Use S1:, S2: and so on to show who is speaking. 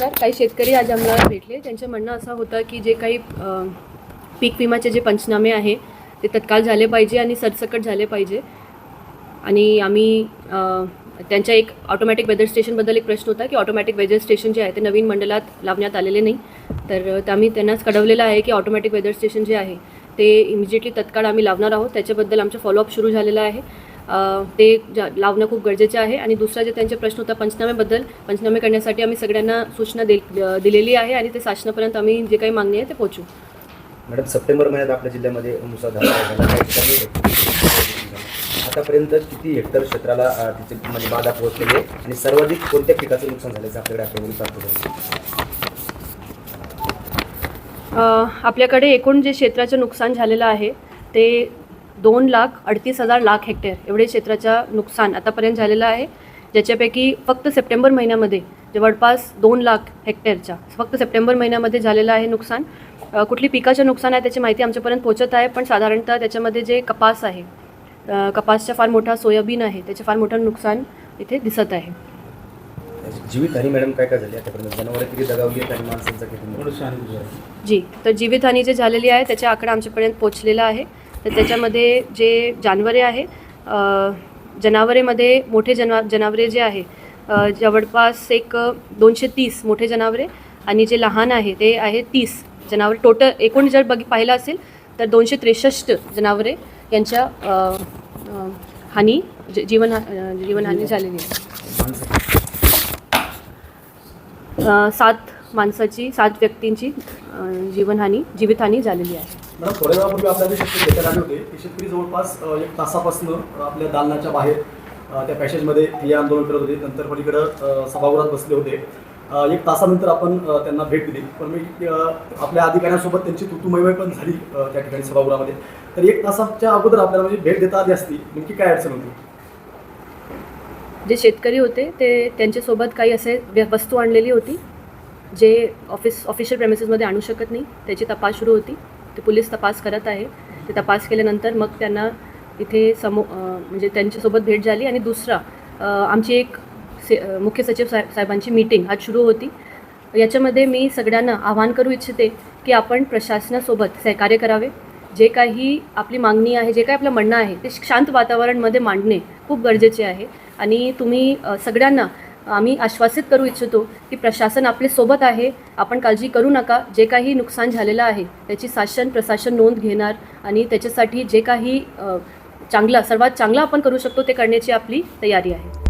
S1: तर काही शेतकरी आज आम्हाला भेटले. त्यांचं म्हणणं असं होतं की जे काही पीक विमाचे जे पंचनामे आहे ते तत्काळ झाले पाहिजे आणि सरसकट झाले पाहिजे. आणि आम्ही त्यांच्या एक ऑटोमॅटिक वेदर स्टेशनबद्दल एक प्रश्न होता की ऑटोमॅटिक वेदर स्टेशन जे आहे ते नवीन मंडळात लावण्यात आलेले नाही. तर आम्ही त्यांनाच कळवलेलं आहे की ऑटोमॅटिक वेदर स्टेशन जे आहे ते इमिजिएटली तत्काळ आम्ही लावणार आहोत. त्याच्याबद्दल आमचं फॉलोअप सुरू झालेलं आहे. ते लावणं खूप गरजेचं आहे. आणि दुसरा जे त्यांचे प्रश्न होता पंचनाम्याबद्दल पंचनामे करण्यासाठी आम्ही सगळ्यांना सूचना दे दिलेली आहे आणि ते शासनापर्यंत आम्ही जे काही मागणी आहे ते पोचू
S2: मॅडम सप्टेंबर महिन्यात आपल्या जिल्ह्यामध्ये मुसळधार आतापर्यंत किती हेक्टर क्षेत्राला तिचे म्हणजे बाधा पोहोचलेली आहे? आणि सर्वाधिक कोणत्या पिकाचं नुकसान झाल्याचं आपल्याकडे आकडेवारी प्राप्त
S1: आपल्याकडे एकूण जे क्षेत्राचं नुकसान झालेलं आहे ते दोन लाख अडतीस हजार लाख हेक्टर एवढे क्षेत्राचं नुकसान आतापर्यंत झालेलं आहे. ज्याच्यापैकी फक्त सप्टेंबर महिन्यामध्ये जवळपास दोन लाख हेक्टरच्या फक्त सप्टेंबर महिन्यामध्ये झालेलं आहे नुकसान. कुठली पिकाचं नुकसान आहे त्याची माहिती आमच्यापर्यंत पोहोचत आहे पण साधारणतः त्याच्यामध्ये जे कपास आहे अ, कपासचा फार मोठा सोयाबीन आहे त्याचं फार मोठं नुकसान इथे दिसत आहे.
S2: जीवित आणि मॅडम काय काय झाली आतापर्यंत? जनावरं किती दगावली आहेत आणि माणसांचा किती
S1: जी तर जीवितहानी जे झालेली आहे त्याचा आकडा आमच्यापर्यंत पोचलेला आहे. तर त्याच्यामध्ये जे जानवरे आहे जनावरेमध्ये मोठे जना जनावरे जे आहे जवळपास एक दोनशे तीस मोठे जनावरे आणि जे लहान आहे ते आहे तीस जनावरे. टोटल एकूण जर बघ पाहिलं असेल तर दोनशे त्रेसष्ट जनावरे यांच्या हानी जीवन जीवनहानी झालेली आहे. सात माणसाची सात व्यक्तींची जीवनहानी जीवितहानी झालेली आहे.
S3: मॅडम थोड्या वेळापूर्वी आपल्याला शेतकरी भेटायला आले होते ते शेतकरी जवळपास अ, एक तासापासून आपल्या दालनाच्या बाहेर अ, त्या पॅसेजमध्ये ठिय्या आंदोलन करत होते. नंतर पलीकडं अ, सभागृहात बसले होते. अ, एक तासानंतर आपण अ, त्यांना भेट दिली. पण मी अ, आपल्या अधिकाऱ्यांसोबत त्यांची तुतुमयमय पण झाली अ, त्या ठिकाणी सभागृहामध्ये. तर एक तासाच्या अगोदर आपल्याला म्हणजे भेट देता आली असती. नेमकी काय अडचण होती?
S1: जे शेतकरी होते ते त्यांच्यासोबत काही असे व्य- वस्तू आणलेली होती. जे ऑफिस ऑफिशियल प्रेमिसेसमध्ये आणू शकत नाही त्याची तपास सुरू होती. ते पोलीस तपास करत आहे. ते तपास केल्यानंतर मग त्यांना इथे समो म्हणजे त्यांच्यासोबत भेट झाली आणि दुसरा आमची एक से मुख्य सचिव साहेब साहेबांची मीटिंग आज सुरू होती. याच्यामध्ये मी सगळ्यांना आवाहन करू इच्छिते की आपण प्रशासनासोबत सहकार्य करावे. जे काही आपली मागणी आहे जे काही आपलं म्हणणं आहे ते शांत वातावरणमध्ये मांडणे खूप गरजेचे आहे. आणि तुम्ही सगळ्यांना आम्ही आश्वासित करू इच्छितो की प्रशासन आपले सोबत आहे. आपण काळजी करू नका. जे काही नुकसान झालेलं आहे त्याची शासन प्रशासन नोंद घेणार आणि त्याच्यासाठी जे काही चांगलं चांगला सर्वात चांगला आपण करू शकतो ते करण्याची आपली तयारी आहे.